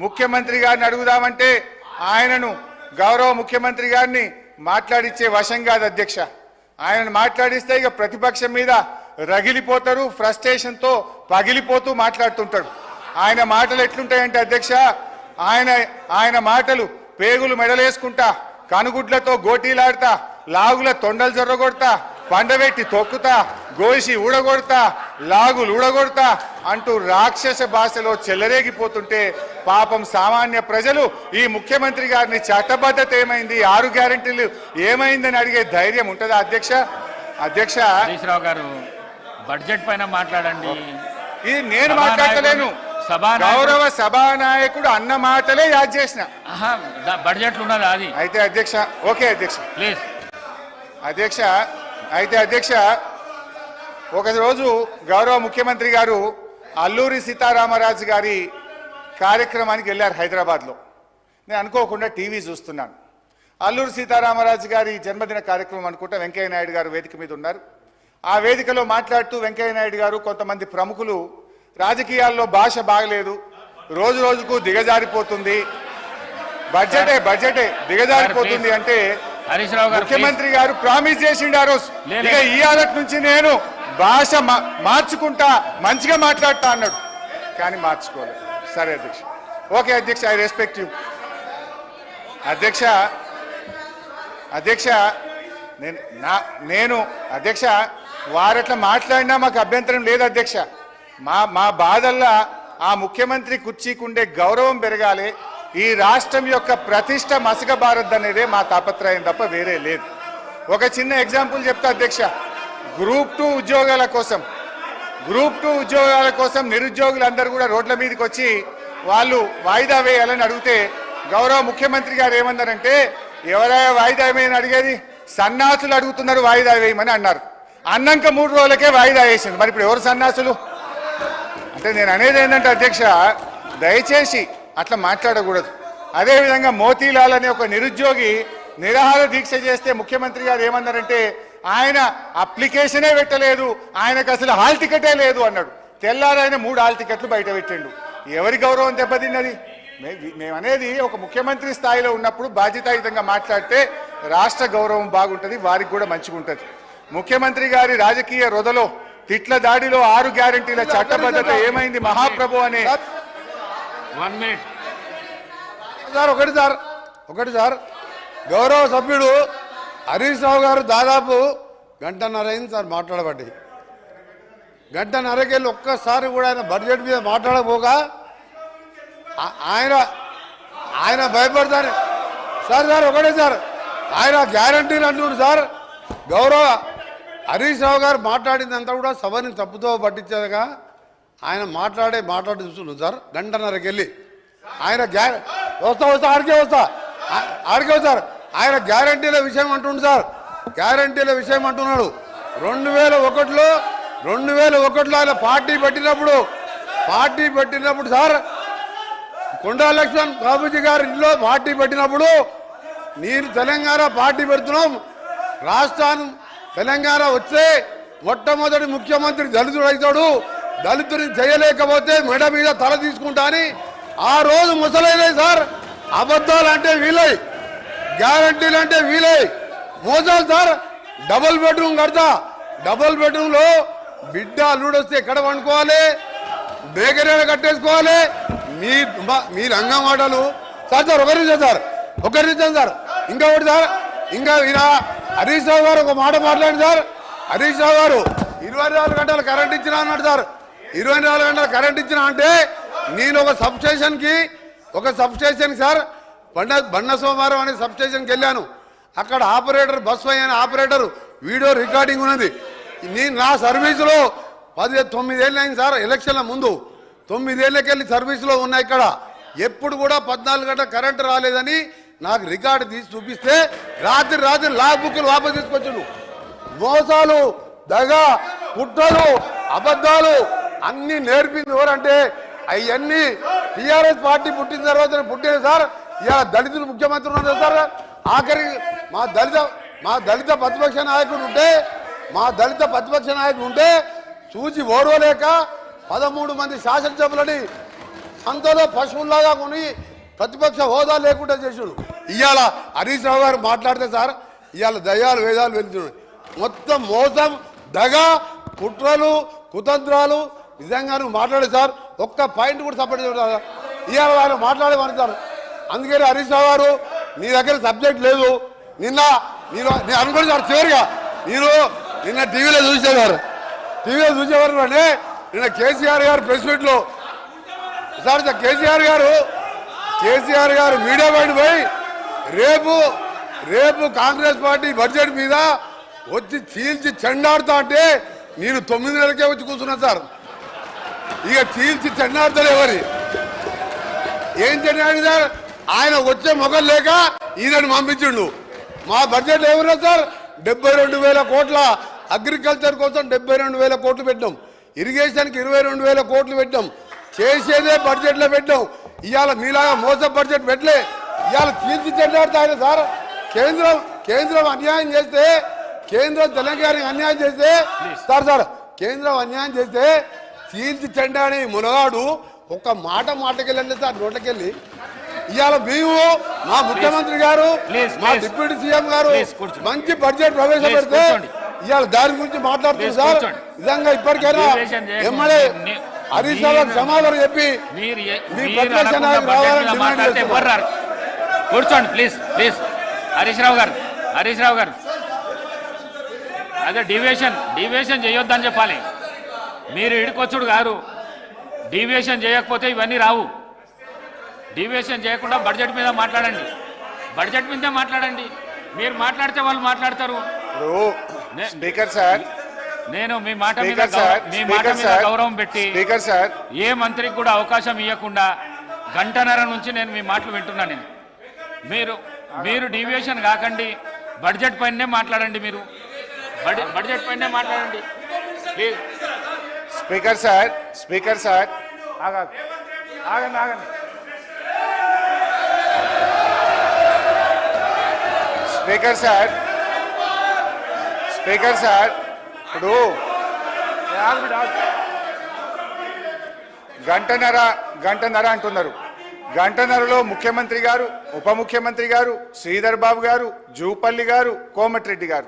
ముఖ్యమంత్రి గారిని అడుగుదామంటే ఆయనను గౌరవ ముఖ్యమంత్రి గారిని మాట్లాడిచ్చే వశం కాదు అధ్యక్ష. ఆయనను మాట్లాడిస్తే ఇక ప్రతిపక్షం మీద రగిలిపోతారు ఫ్రస్ట్రేషన్తో పగిలిపోతూ మాట్లాడుతుంటాడు. ఆయన మాటలు ఎట్లుంటాయంటే అధ్యక్ష ఆయన ఆయన మాటలు పేగులు మెడలేసుకుంటా కనుగుడ్లతో గోటీలాడతా లాగుల తొండలు జొర్రగొడతా పండబెట్టి తొక్కుతా గోసి ఊడగొడతా లాగులు ఊడగొడతా అంటూ రాక్షస భాషలో చెలరేగిపోతుంటే పాపం సామాన్య ప్రజలు ఈ ముఖ్యమంత్రి గారిని చట్టబద్ధత ఏమైంది? ఆరు గ్యారెంటీలు ఏమైందని అడిగే ధైర్యం ఉంటుందా అధ్యక్ష? అధ్యక్ష? హరీష్ రావు గారు బడ్జెట్ పైన మాట్లాడండి. ఇది నేను మాట్లాడలేను. గౌరవ సభానాయకుడు. అన్న మాటలే యాద్ చేసిన. బడ్జెట్లో ఉన్నది అది. అయితే అధ్యక్ష ఓకే అధ్యక్ష. ప్లీజ్. అధ్యక్ష అయితే అధ్యక్ష ఒక రోజు గౌరవ ముఖ్యమంత్రి గారు అల్లూరి సీతారామరాజు గారి కార్యక్రమానికి వెళ్ళారు హైదరాబాద్లో. నేను అనుకోకుండా టీవీ చూస్తున్నాను. అల్లూరి సీతారామరాజు గారి జన్మదిన కార్యక్రమం అనుకుంటా వెంకయ్య నాయుడు గారు వేదిక మీద ఉన్నారు. ఆ వేదికలో మాట్లాడుతూ వెంకయ్య నాయుడు గారు కొంతమంది ప్రముఖులు రాజకీయాల్లో భాష బాగలేదు రోజు రోజుకు దిగజారిపోతుంది. బడ్జెటే బడ్జెటే దిగజారిపోతుంది అంటే ముఖ్యమంత్రి గారు ప్రామిస్ చేసిండు ఆ రోజు. ఇక ఇవాళ నుంచి నేను భాష మా- మార్చుకుంటా మంచిగా మాట్లాడతా అన్నాడు. కానీ మార్చుకోలేదు. సరే అధ్యక్ష. ఓకే అధ్యక్ష ఐ రెస్పెక్ట్ యూ. అధ్యక్ష అధ్యక్ష నేను నా నేను అధ్యక్ష వారట్లా మాట్లాడినా మాకు అభ్యంతరం లేదు అధ్యక్ష. మా మా బాధల్లా ఆ ముఖ్యమంత్రి కుర్చీకుండే గౌరవం పెరగాలి ఈ రాష్ట్రం యొక్క ప్రతిష్ట మసకబారద్దు అనేదే మా తాపత్రయం తప్ప వేరే లేదు. ఒక చిన్న ఎగ్జాంపుల్ చెప్తా అధ్యక్ష. గ్రూప్ టూ ఉద్యోగాల కోసం గ్రూప్ టూ ఉద్యోగాల కోసం నిరుద్యోగులందరూ కూడా రోడ్ల మీదకి వచ్చి వాళ్ళు వాయిదా వేయాలని అడిగితే గౌరవ ముఖ్యమంత్రి గారు ఏమన్నారంటే ఎవరైనా వాయిదా వేయని అడిగేది? సన్నాసులు అడుగుతున్నారు వాయిదా వేయమని అన్నారు. అన్నాక మూడు రోజులకే వాయిదా వేసింది. మరి ఇప్పుడు ఎవరు సన్నాసులు? అంటే నేను అనేది ఏంటంటే అధ్యక్ష దయచేసి అట్లా మాట్లాడకూడదు. అదేవిధంగా మోతీలాల్ అనే ఒక నిరుద్యోగి నిరాహార దీక్ష చేస్తే ముఖ్యమంత్రి గారు ఏమన్నారంటే ఆయన అప్లికేషనే పెట్టలేదు ఆయనకు అసలు హాల్ టికెటే లేదు అన్నాడు. తెల్లారైన మూడు హాల్ టికెట్లు బయట పెట్టిండు. ఎవరి గౌరవం దెబ్బతిన్నది? మే- మేము అనేది ఒక ముఖ్యమంత్రి స్థాయిలో ఉన్నప్పుడు బాధ్యతాయుతంగా మాట్లాడితే రాష్ట్ర గౌరవం బాగుంటుంది వారికి కూడా మంచిగా ఉంటుంది. ముఖ్యమంత్రి గారి రాజకీయ రొదలో తిట్ల దాడిలో ఆరు గ్యారంటీల చట్టబద్ధత ఏమైంది? మహాప్రభు అనే వన్ మినిట్. సార్ ఒకటి సార్ ఒకటి సార్. గౌరవ సభ్యుడు హరీష్ రావు గారు దాదాపు గంటన్నర అయింది సార్ మాట్లాడబట్టి గంటన్నరకెళ్ళి ఒక్కసారి కూడా ఆయన బడ్జెట్ మీద మాట్లాడబోగా ఆయన ఆయన భయపడతారు. సార్ సార్ ఒకటే సార్ ఆయన గ్యారంటీలు అంటున్నారు సార్. గౌరవ హరీష్ రావు గారు మాట్లాడిందంతా కూడా సభని తప్పుతో పట్టించేదిగా. ఆయన మాట్లాడే మాట్లాడి చూస్తున్నాం సార్ గంటన్నరకి వెళ్ళి ఆయన గ్యా వస్తా వస్తా ఆడికే వస్తా. ఆడికే సార్. ఆయన గ్యారంటీల విషయం అంటుండు సార్. గ్యారంటీల విషయం అంటున్నాడు. రెండు వేల ఒకటిలో రెండు వేల ఒకటిలో ఆయన పార్టీ పెట్టినప్పుడు పార్టీ పెట్టినప్పుడు సార్ కొండా లక్ష్మణ్ బాబుజీ గారి ఇంట్లో పార్టీ పెట్టినప్పుడు నేను తెలంగాణ పార్టీ పెడుతున్నాం. రాష్ట్రాన్ని తెలంగాణ వస్తే మొట్టమొదటి ముఖ్యమంత్రి దళితుడు అవుతాడు. దళితుడిని చేయలేకపోతే మెడ మీద తల తీసుకుంటా అని ఆ రోజు ముసలైన సార్ అబద్ధాలు అంటే వీలై గ్యారంటీలు అంటే వీలే. మోసాలు సార్. డబుల్ బెడ్రూమ్ కడతా. డబుల్ బెడ్రూమ్లో బిడ్డ అల్లుడొస్తే ఎక్కడ వండుకోవాలి బేకరీలో కట్టేసుకోవాలి. మీ మీ రంగం మాటలు. సార్ సార్ ఒకరి సార్. ఒకరి సార్. ఇంకా ఒకటి సార్. ఇంకా ఈయన హరీష్ రావు గారు ఒక మాట మాట్లాడండి సార్. హరీష్ రావు గారు ఇరవై నాలుగు గంటలు కరెంట్ ఇచ్చినా అన్నాడు సార్. ఇరవై నాలుగు గంటలు కరెంట్ ఇచ్చినా అంటే నేను ఒక సబ్ స్టేషన్కి ఒక సబ్ స్టేషన్ సార్ బండ బండ సోమవారం అనే సబ్ స్టేషన్కి వెళ్ళాను. అక్కడ ఆపరేటర్ బస్ అయిన ఆపరేటర్ వీడియో రికార్డింగ్ ఉన్నది. నేను నా సర్వీసులో పది తొమ్మిదేళ్ళు అయింది సార్ ఎలక్షన్ల ముందు. తొమ్మిదేళ్ళకెళ్ళి సర్వీసులో ఉన్నా ఇక్కడ. ఎప్పుడు కూడా పద్నాలుగు గంటల కరెంటు రాలేదని నాకు రికార్డు తీసి చూపిస్తే రాత్రి రాత్రి లా బుక్లు వాపసు తీసుకొచ్చును మోసాలు దగ పుట్టలు అబద్ధాలు అన్నీ నేర్పింది ఎవరంటే అవన్నీ టీఆర్ఎస్ పార్టీ పుట్టిన తర్వాత పుట్టిన సార్ ఇలా దళితులు ముఖ్యమంత్రి ఉన్నారు సార్? ఆఖరి మా దళిత మా దళిత ప్రతిపక్ష నాయకుడు ఉంటే మా దళిత ప్రతిపక్ష నాయకుడు ఉంటే చూసి ఓడవలేక పదమూడు మంది శాసనసభలని అంతలో పశువుల్లాగా కొని ప్రతిపక్ష హోదా లేకుండా చేసాడు. ఇవాళ హరీష్ రావు గారు మాట్లాడితే సార్ ఇవాళ దయాలు వేదాలు వెళ్తున్నాడు మొత్తం మోసం దగ కుట్రలు కుతంత్రాలు. నిజంగా నువ్వు మాట్లాడే సార్ ఒక్క పాయింట్ కూడా సపోర్ట్ చేయడం ఇవాళ ఆయన మాట్లాడేమని సార్. అందుకని హరీష్ రావు గారు నీ దగ్గర సబ్జెక్ట్ లేదు. నిన్న నేను నేను అనుకుని సార్ చివరిగా నేను నిన్న టీవీలో చూసేవారు. టీవీలో చూసేవారు అంటే నిన్న కేసీఆర్ గారు ప్రెస్ మీట్లో సార్ కేసీఆర్ గారు కేసీఆర్ గారు మీడియా బయట పోయి రేపు రేపు కాంగ్రెస్ పార్టీ బడ్జెట్ మీద వచ్చి చీల్చి చెండాడుతా అంటే నేను తొమ్మిది నెలలకే వచ్చి కూర్చున్నా సార్. ఇక చీల్చి చెండాడుతాడు ఎవరి? ఏం చెండాడు సార్? ఆయన వచ్చే మొగలు లేక ఈయనని పంపించిండు. మా బడ్జెట్ ఏమన్నా సార్? డెబ్బై రెండు వేల కోట్ల అగ్రికల్చర్ కోసం డెబ్బై రెండు వేల కోట్లు పెట్టాం ఇరిగేషన్కి ఇరవై రెండు వేల కోట్లు పెట్టాం చేసేదే బడ్జెట్లో పెట్టాం ఇవాళ మీలాగా మోస బడ్జెట్ పెట్టలే. ఇవాళ తీర్చి చెడ్డాడుతా సార్. కేంద్రం కేంద్రం అన్యాయం చేస్తే కేంద్రం తెలంగాణకి అన్యాయం చేస్తే సార్ సార్ కేంద్రం అన్యాయం చేస్తే చీల్చి చెండాని మునగాడు ఒక్క మాట మాటకెళ్ళండి సార్ నోట్లకెళ్ళి ఇవాళ మేము మా ముఖ్యమంత్రి గారు మా. డిప్యూటీ సీఎం గారు. మంచి బడ్జెట్ ప్రవేశపెడితే. ఇవాళ దాని గురించి Please, సార్. నిజంగా ఇప్పటికైనా. ఎమ్మెల్యే హరీష్ మీరు- సమాధానం చెప్పి మీ ప్రతిపక్ష రావాలని డిమాండ్ కూర్చోండి ప్లీజ్ ప్లీజ్ హరీష్ రావు గారు హరీష్ రావు గారు అదే డివియేషన్ డివియేషన్ చేయొద్దని చెప్పాలి మీరు ఇడికొచ్చుడు గారు డివియేషన్ చేయకపోతే ఇవన్నీ రావు డివియేషన్ చేయకుండా బడ్జెట్ మీద మాట్లాడండి. బడ్జెట్ మీదే మాట్లాడండి. మీరు మాట్లాడితే వాళ్ళు మాట్లాడతారు. Speaker sir. నేను మీ మాట మీద మీ మాట మీద గౌరవం పెట్టి స్పీకర్ సార్. ఏ మంత్రికి కూడా అవకాశం ఇవ్వకుండా గంటన్నర నుంచి నేను మీ మాటలు వింటున్నాను నేను. మీరు మీరు డీవియేషన్ కాకండి బడ్జెట్ పైనే మాట్లాడండి మీరు. బడ్జెట్ పైనే మాట్లాడండి. Speaker sir speaker sir. ఆగా ఆగండి ఆగండి. Speaker sir. స్పీకర్ సార్ ఇప్పుడు. గంటన్నర గంటన్నర అంటున్నారు. గంటన్నరలో ముఖ్యమంత్రి గారు ఉప ముఖ్యమంత్రి గారు శ్రీధర్ బాబు గారు జూపల్లి గారు కోమటిరెడ్డి గారు.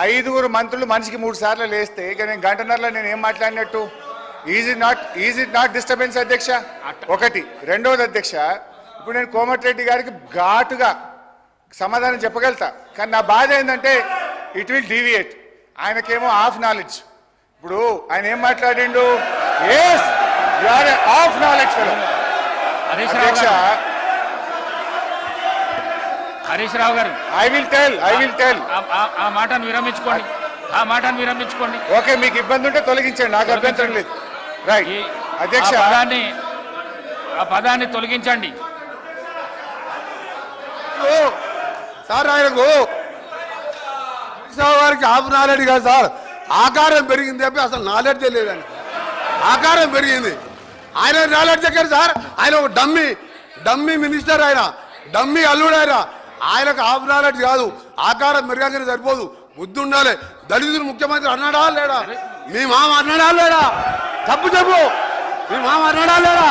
ఐదుగురు మంత్రులు మనిషికి మూడు సార్లు లేస్తే ఇక నేను గంటన్నరలో నేను ఏం మాట్లాడినట్టు? Easy not easy not disturbance అధ్యక్ష? ఒకటి. రెండవది అధ్యక్ష ఇప్పుడు నేను కోమటిరెడ్డి గారికి ఘాటుగా సమాధానం చెప్పగలుగుతా. కానీ నా బాధ ఏంటంటే ఇట్ విల్ డీవియేట్ ఆయనకేమో హాఫ్ నాలెడ్జ్ ఇప్పుడు ఆయన ఏం మాట్లాడిండు? Yes you are half knowledge fellow అధ్యక్ష గారు Harish Rao garu. I will tell I will tell ఆ- మాటను విరమించుకోండి. ఆ మాటను విరమించుకోండి. ఓకే మీకు ఇబ్బంది ఉంటే తొలగించండి నాకు అభ్యంతరం లేదు. రైట్ అధ్యక్ష ఆ పదాన్ని ఆ పదాన్ని తొలగించండి. ఓ, సార్ ఆయనకు వారికి హాఫ్ నాలెడ్జ్ కాదు సార్. ఆకారం పెరిగింది చెప్పి అసలు నాలెడ్జ్ లేదని ఆకారం పెరిగింది. ఆయన నాలెడ్జ్ దగ్గర సార్? ఆయన ఒక డమ్మి డమ్మి మినిస్టర్ ఆయన డమ్మి అల్లుడు ఆయన. ఆయనకు హాఫ్ నాలెడ్జ్ కాదు. ఆకారం పెరగానే సరిపోదు. బుద్ధి ఉండాలి. దళితులు ముఖ్యమంత్రి అన్నాడా లేడా మీ మామ అన్నాడా లేడా తప్పు చెప్పు. మీ మామ అన్నాడా లేడా